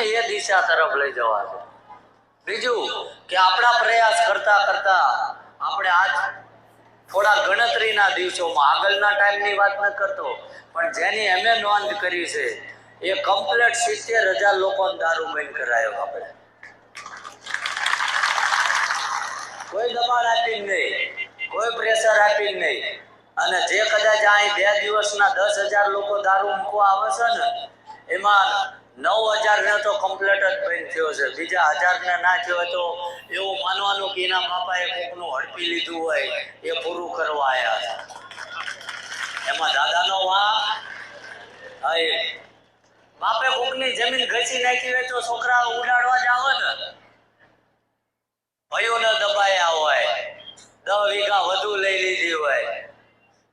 તમને એ દિશા તરફ લઈ જવા છે. બીજું કે આપણા પ્રયાસ કરતા કરતા આપણે આજ થોડા ગણતરીના દિવસોમાં, આગળના ટાઈમની વાત ન કરતો, પણ જેની અમે નોંધ કરી છે, એ કમ્પ્લેટ સિત્તેર હજાર લોકોને દારૂ બંધ કરાયો આપણે. કોઈ દબાણ આપી નહીં, કોઈ પ્રેશર આપી નહીં. અને જે કદાચ અહીં બે દિવસના દસ હજાર લોકો દારૂ મૂકવા આવે છે ને, એમાં નવ હજાર ને તો કમ્પ્લેટ જ બંધ થયો છે. બીજા હજાર ને ના થયો તો એવું માનવાનું કે એના બાપાએ કોકનું હડપી લીધું હોય, એ પૂરું કરવા આવ્યા છે. એમાં દાદાનો એ બાપે કોકની જમીન ઘસી નાખી હોય તો છોકરા ઉડાડવા જાવ ને. ભયોને દબાયા હોય. દસ વીઘા વધુ લઈ લીધી હોય.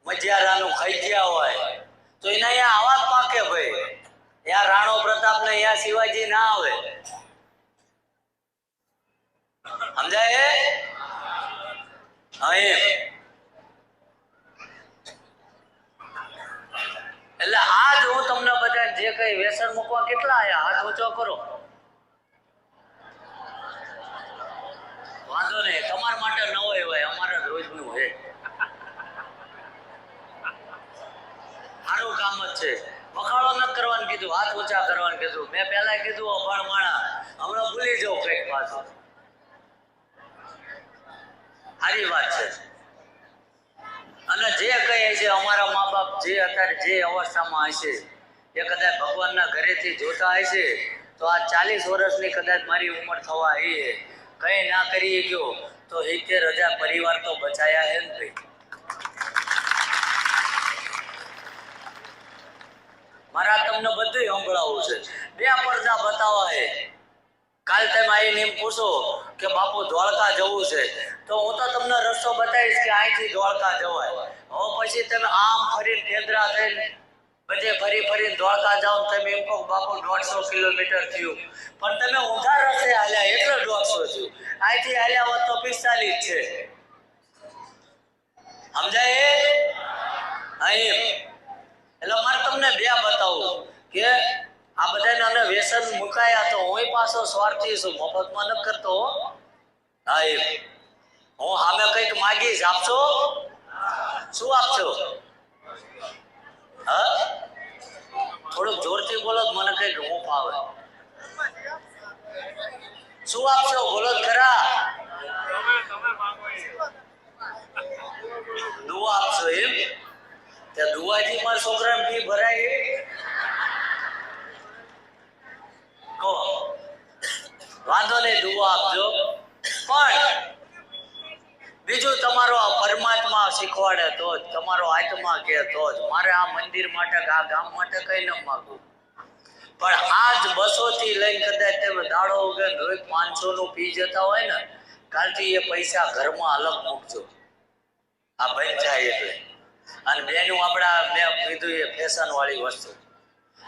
મજિયારાનું ખાઈ ગયા હોય. તો એના અહીંયા આવા પાકે ભાઈ. ત્યાં રાણો પ્રતાપ ને અહીંયા શિવાજી ના આવે. સમજાય? હા, એમ. એટલે આજ હું તમને બધા જે કઈ વ્યસન મૂકવા કેટલા આયા? હાથ ઊંચો કરો. વાંધો નહીં. તમારા માટે નવો હોય અમારા રોજનું છે સારું કામ જ છે. વખાણો ન કરવાનું કીધું, હાથ ઊંચા કરવાનું કીધું. મેં પહેલા કીધું અભણ માણા, હમણાં ભૂલી જાઉં કંઈક પાછું. સારી વાત છે. અને જે કહે છે, અમારા મા બાપ જે અત્યારે જે અવસ્થામાં હશે એ કદાચ ભગવાનના ઘરેથી જોતા હશે તો આ ચાલીસ વર્ષની કદાચ મારી ઉંમર થવા એ કંઈ ના કરી ગયો તો સિત્તેર હજાર પરિવાર તો બચાયા હે ને ભાઈ. મારા તમને બધું સંભળાવું છે. બે પડદા બતાવવા હે કાલ તમે આવીને એમ પૂછો કે બાપુ દ્વારકા જવું છે. તો હું તો તમને રસ્તો બતાવીશ કે અહીંથી દ્વારકા જવાય. હવે પછી તમે આમ ફરીને કેન્દ્રા થઈને બધે ફરી ફરીને દ્વારકા જાઓ તમે એમ કહો બાપુ દોઢસો કિલોમીટર થયું. પણ તમે ઊંધા રસ્તે હાલ્યા, એટલે દોઢસો થયું. અહીંથી હાલ્યા હોત તો પિસ્તાલીસ છે. સમજાય? એ? એટલે મારે તમને બે બતાવું કે આ બધાને વ્યસન મુકાયા તો હું પાછો સ્વાર્થી છું, મફતમાં ન કરતો હો. એ. હું સામે કંઈક માગીશ, આપશો? શું આપશો? હા? થોડુંક જોરથી બોલો મને કંઈક હું આવે. શું આપશો? બોલો ખરા દુઆ આપશો એમ? તે દુઆજી મારા છોકરાને ફી ભરાય કહો. વાંધો નહીં દુવા આપજો. પણ બીજું તમારો આ પરમાત્મા શીખવાડે તો જ, તમારો આત્મા કે તો જ. મારે આ મંદિર માટે આ ગામ માટે કઈ ન માગું પણ આજ બસો થી લઈને કદાચ તમે દાડો ઉગે રોજ પાંચસો નું પી જતા હોય ને, કાલથી એ પૈસા ઘરમાં અલગ મૂકજો. આ બંધ જાય એટલે. અને બેનું આપણા મેં કીધું એ ફેશન વાળી વસ્તુ.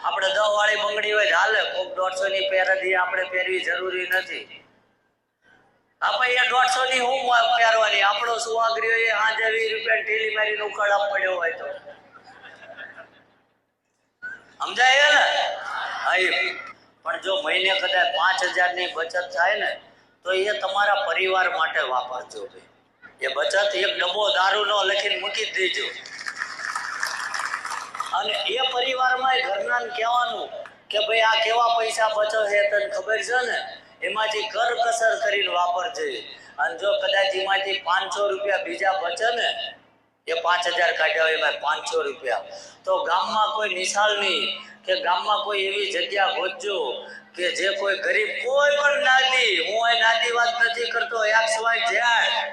આપણે દહ વાળી બંગડી હોય હાલે, કોક દોઢસો ની પહેરતી આપણે પહેરવી જરૂરી નથી. આપણે દોઢસો ની હું પહેરવાની? આપણો સુવાગરીઓ એ આજે વીસ રૂપિયા ઢીલી મારી ઉકાળા પડ્યો હોય તો. સમજાય ને? હા, એ. પણ જો મહિને કદાચ પાંચ હજારની બચત થાય ને, તો એ તમારા પરિવાર માટે વાપરજો ભાઈ. એ બચત એક ડબ્બો દારૂનો લખીને મૂકી દેજો. અને એ પરિવારમાં ઘરના કહેવાનું કે ભાઈ આ કેવા પૈસા બચો છે તને ખબર છે ને? એમાંથી કર કસર કરીને વાપરજે. અને જો કદાચ એમાંથી પાંચસો રૂપિયા બીજા બચે ને, એ પાંચ હજાર કાઢ્યા હોય એમાં પાંચસો રૂપિયા. તો ગામમાં કોઈ નિશાળની કે ગામમાં કોઈ એવી જગ્યા ગોતજો કે જે કોઈ ગરીબ કોઈ પણ નાતી હું એ નાતી વાત નથી કરતો એક્સ વાય ઝેડ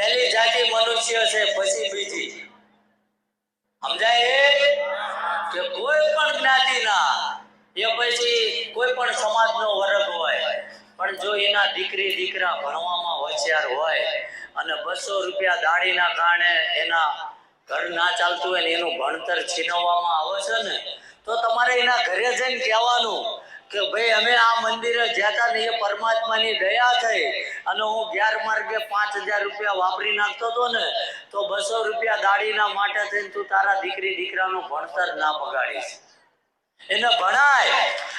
પહેલી જાતિ મનુષ્ય છે, પછી બીજી. સમજાય? કે કોઈ પણ જ્ઞાતિના, એ પછી કોઈ પણ સમાજનો વર્ગ હોય, પણ જો એના દીકરી, દીકરા ભણવામાં હોશિયાર હોય અને બસો રૂપિયા દાડીના કારણે એના ઘર ના ચાલતું હોય ને એનું ભણતર છીનવવામાં આવે છે ને, તો તમારે એના ઘરે જઈને કહેવાનું કે ભાઈ, અમે આ મંદિરે જ્યાં ને એ પરમાત્માની દયા થઈ. અને હું ગેર માર્ગે પાંચ હજાર રૂપિયા વાપરી નાખતો હતો ને, તો બસો રૂપિયા દાડીના માટે થઈને તું તારા દીકરી, દીકરાનું ભણતર ના બગાડીશ. એને ભણાય.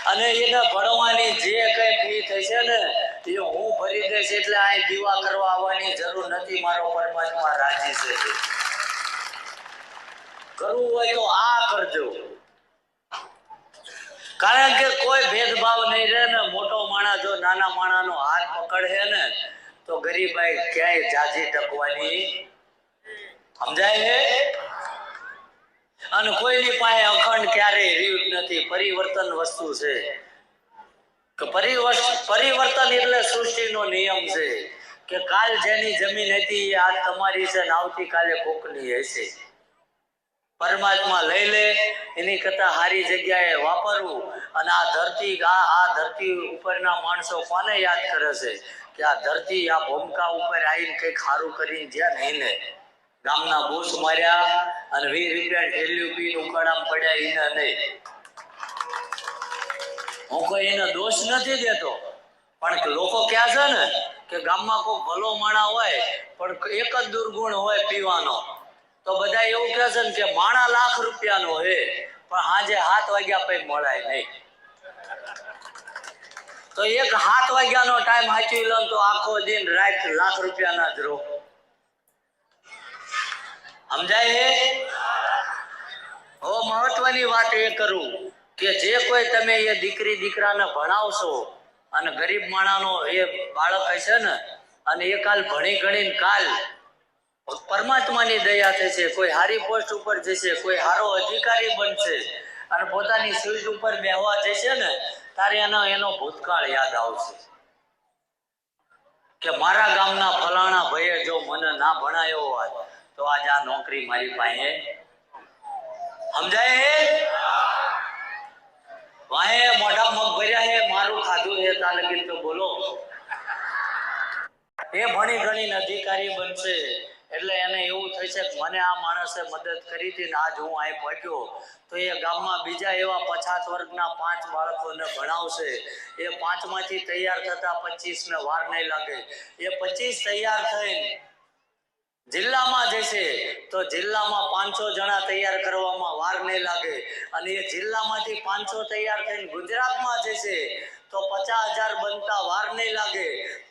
અને એને ભણવાની જે કઈ ફી થશે ને, એ હું ભરી દઈશ એટલે આ દીવા કરવા આવવાની જરૂર નથી. મારો પરમાત્મા રાજી છે. કરવું હોય તો આ કરજો. કારણ કે કોઈ ભેદભાવ નહીં રહે ને મોટો માણસ જો નાના માણાનો હાથ પકડે ને, તો ગરીબાઈ ક્યાંય જાજી ટકવાની? સમજાય છે? અને કોઈની પાસે અખંડ ક્યારેય રીત નથી. પરિવર્તન વસ્તુ છે. કે પરિવર્તન પરિવર્તન એટલે સૃષ્ટિનો નિયમ છે કે કાલ જેની જમીન હતી એ આજ તમારી છે ને આવતીકાલે કોકની હશે. પરમાત્મા લઈ લે એની કરતા સારી જગ્યાએ વાપરવું. અને આ ધરતી આ ધરતી ઉપરના માણસો કોને યાદ કરે છે? કે આ ધરતી, આ ભૂમકા ઉપર આવીને કંઈક સારું કરીને જ્યાં નહીં ને ગામના બોસ માર્યા અને વીસ રૂપિયા ઠેલ્યું પીને ઉકાળામાં પડ્યા એને નહીં. હું કોઈ એનો દોષ નથી દેતો. પણ લોકો ક્યાં છે ને કે ગામમાં કોઈ ભલો માણા હોય, પણ એક જ દુર્ગુણ હોય પીવાનો. તો બધા એવું કહે છે ને કે માણા લાખ રૂપિયાનો હે, પણ હાજે હાથ વાગ્યા પછી મળાય નહીં. તો એક સાત વાગ્યાનો ટાઈમ સાચવી લો તો આખો દિન રાત લાખ રૂપિયાના જ રહો. સમજાય હે? હો મહત્વની વાત એ કરું કે જે કોઈ તમે એ દીકરી દીકરાને ભણાવશો, અને ગરીબ માણાનો એ બાળક હશે ને, અને એ કાલ ભણી ગણીને કાલ પરમાત્માની દયા થશે, કોઈ હારી પોસ્ટ ઉપર જશે, કોઈ હારો અધિકારી બનશે અને પોતાની સીટ ઉપર બેહવા જશે ને, તારે એનો એનો ભૂતકાળ યાદ આવશે. કે મારા ગામના ફલાણા ભાઈએ જો મને ના ભણાયો હોય તો આજ આ નોકરી મારી પાસે સમજાય હે? વાહે, મોઢા મગ ભર્યા હે, મારું ખાધું હે તા લગી તો બોલો. એ ભણી ગણીને અધિકારી બનશે. એટલે એને એવું થશે કે મને આ માણસે મદદ કરી હતી ને આજ હું અહીં પહોંચ્યો. તો એ ગામમાં બીજા એવા પછાત વર્ગના પાંચ બાળકોને ભણાવશે. એ પાંચમાંથી તૈયાર થતા પચીસ ને વાર નહીં લાગે. એ પચીસ તૈયાર થઈને જિલ્લામાં જશે તો જિલ્લામાં પાંચસો જણા તૈયાર કરવામાં વાર નહીં લાગે. અને એ જિલ્લામાંથી પાંચસો તૈયાર થઈને ગુજરાતમાં જશે તો પચાસ હજાર બનતા વાર નહીં લાગે.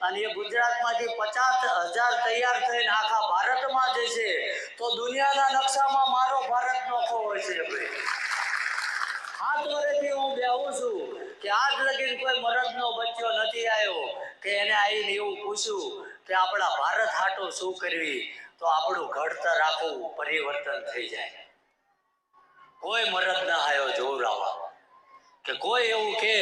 અને એ ગુજરાતમાંથી પચાસ હજાર તૈયાર થઈને આખા ભારતમાં છે. તો દુનિયાના નકશામાં મારો ભારત નોખો હોય છે ભાઈ. હાથ વરેથી હું બેહું છું કે આજ લગીન કોઈ મરદનો બચ્યો નથી આવ્યો કે એને આવીને એવું પૂછ્યું કે આપણા ભારત હાટો શું કરવી? તો આપણું ઘડતર આખું પરિવર્તન થઈ જાય. કોઈ મરદ ના આવ્યો જોવરાવા કે કોઈ એવું કે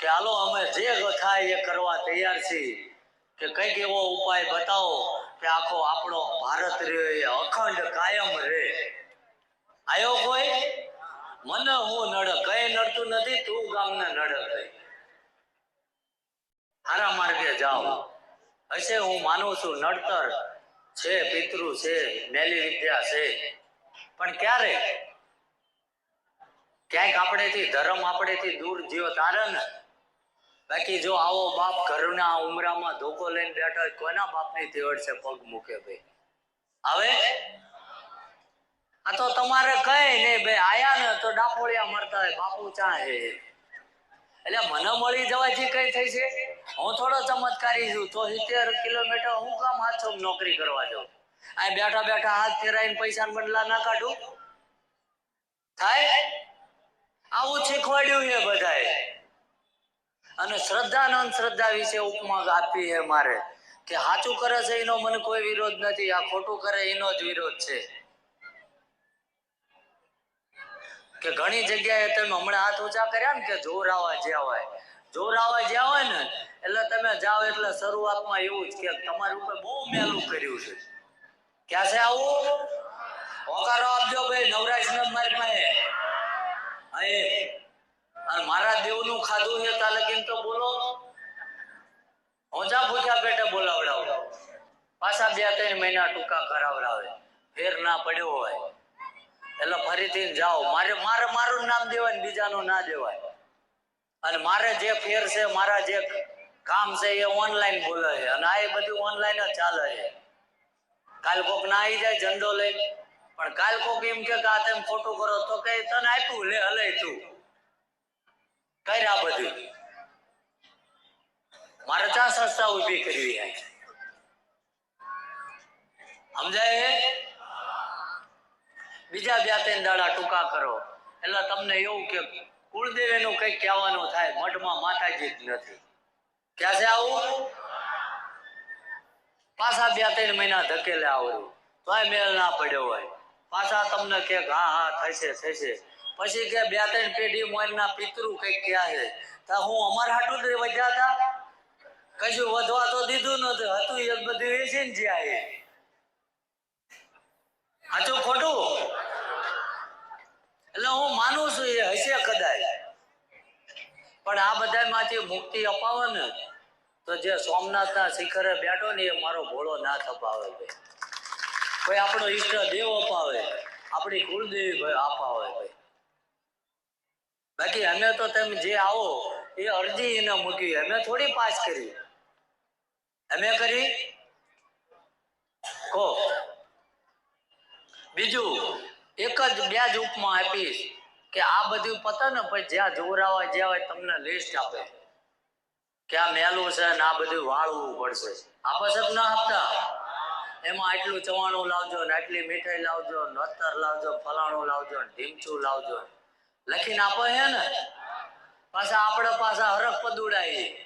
કે હાલો અમે જે થાય એ કરવા તૈયાર છીએ. કે કંઈક એવો ઉપાય બતાવો કે આખો આપણો ભારત એ અખંડ કાયમ રહે આયો કોઈ? મને હું નડે, કઈ નડતું નથી, તું ગામને નડે કઈ. સારા માર્ગે જાઓ. હશે હું માનું છું, નડતર છે, પિતૃ છે, મેલી વિદ્યા છે. પણ ક્યારે? ક્યાંક આપણેથી ધર્મ આપણેથી દૂર જીવો તારે ને બાકી જો આવો બાપ ઘરના ઉમરામાં ધોકો લઈને બેઠો કોના બાપની તેવડ છે પગ મૂકે ભાઈ? હવે આ તો તમારે કઈ નહીં ભાઈ, આયા ને તો ડાપોળિયા મરતા હોય, બાપુ ચા હે એટલે મને મળી જવાથી કઈ થઈ છે? હું થોડો ચમત્કારી છું, તો સિત્તેર કિલોમીટર હું કામ હાથો નોકરી કરવા જાઉં. આ બેઠા બેઠા હાથ ફેરાઈને પૈસા બદલા ના કાઢું? થાય? આવું શીખવાડ્યું છે બધાએ. અને શ્રદ્ધા ને અંધશ્રદ્ધા વિશે ઉપમા આપી છે મારે. કે સાચું કરે છે એનો મને કોઈ વિરોધ નથી, આ ખોટું કરે એનો જ વિરોધ છે. કે ઘણી જગ્યાએ તમે હમણાં હાથ ઊંચા કર્યા ને કે જોર આવવા જ્યાં હોય. જોર આવવા જ્યાં હોય ને, એટલે તમે જાઓ એટલે શરૂઆતમાં એવું જ કે તમારી ઉપર બહુ મેલું કર્યું છે. ક્યાં છે આવું? હોકારો આપજો ભાઈ નવરાજ ને મારી પાસે. હા અને મારા દેવનું ખાધું છે, તા લગીન તો બોલો. ઓજા ભૂખ્યા પેટે બોલાવડાવો. પાછા બે ત્રણ મહિના ટૂંકા કરાવડાવે ફેર ના પડ્યો હોય. એટલે ફરીથી જાઓ. મારે મારે મારું નામ દેવાય બીજાનું ના દેવાય. અને મારે જે ફેર છે, મારા જે કામ છે, એ ઓનલાઈન બોલે છે. અને આ બધું ઓનલાઈન જ ચાલે છે. કાલ કોક ના આવી જાય, ઝંડો લઈ પણ કાલ કોક એમ કે આ તમે ખોટું કરો, તો કે તને આપ્યું, લે હલે તું. કર્યા બધું. મારે સંસ્થા ઊભી કરવી છે. સમજાય બીજા બે દાડા ટૂંકા કરો. એટલે તમને એવું કે કુળદેવીનું કંઈક કહેવાનું થાય મઢમાં માતાજી જ નથી. ક્યાં છે આવું? પાછા બે ત્રણ મહિના ધકેલે આવડું. તોય મેળ ના પડ્યો હોય. પાછા તમને કે હા હા, થશે થશે. પછી કે બે ત્રણ પેઢી મોરના પિતૃ કંઈક ક્યાં છે. તો હું અમારા હાટું જ વધ્યા હતા. કશું વધવા તો દીધું નતું હતું એ બધું વેચી ને જ્યાં એ. સાચું ખોટું? એટલે હું માનું છું એ હશે કદાચ. પણ આ બધામાંથી મુક્તિ અપાવે ને તો જે સોમનાથના શિખરે બેઠો ને એ મારો ભોળો નાથ અપાવે ભાઈ કોઈ આપણો ઈષ્ટ દેવ અપાવે. આપણી કુળદેવી ભાઈ અપાવે ભાઈ બાકી અમે તો તમે જે આવો, એ અરજી એને મૂકી. અમે થોડી પાસ કરી. અમે કરી? કહો. બીજું, એક જ બે જ ઉપમા આપીશ કે આ બધું પતા ને પછી જ્યાં જોરાવા જ્યાં હોય તમને લિસ્ટ આપે. કે આ મેલું છે ને આ બધું વાળવું પડશે. આપે છે ના આપતા? એમાં આટલું ચવાણું લાવજો ને આટલી મીઠાઈ લાવજો ને અત્તર લાવજો, ફલાણું લાવજો ને ઢીમચું લાવજો લખીને આપે છે ને. પાછા આપણે પાછા હરખ પદુડાઈએ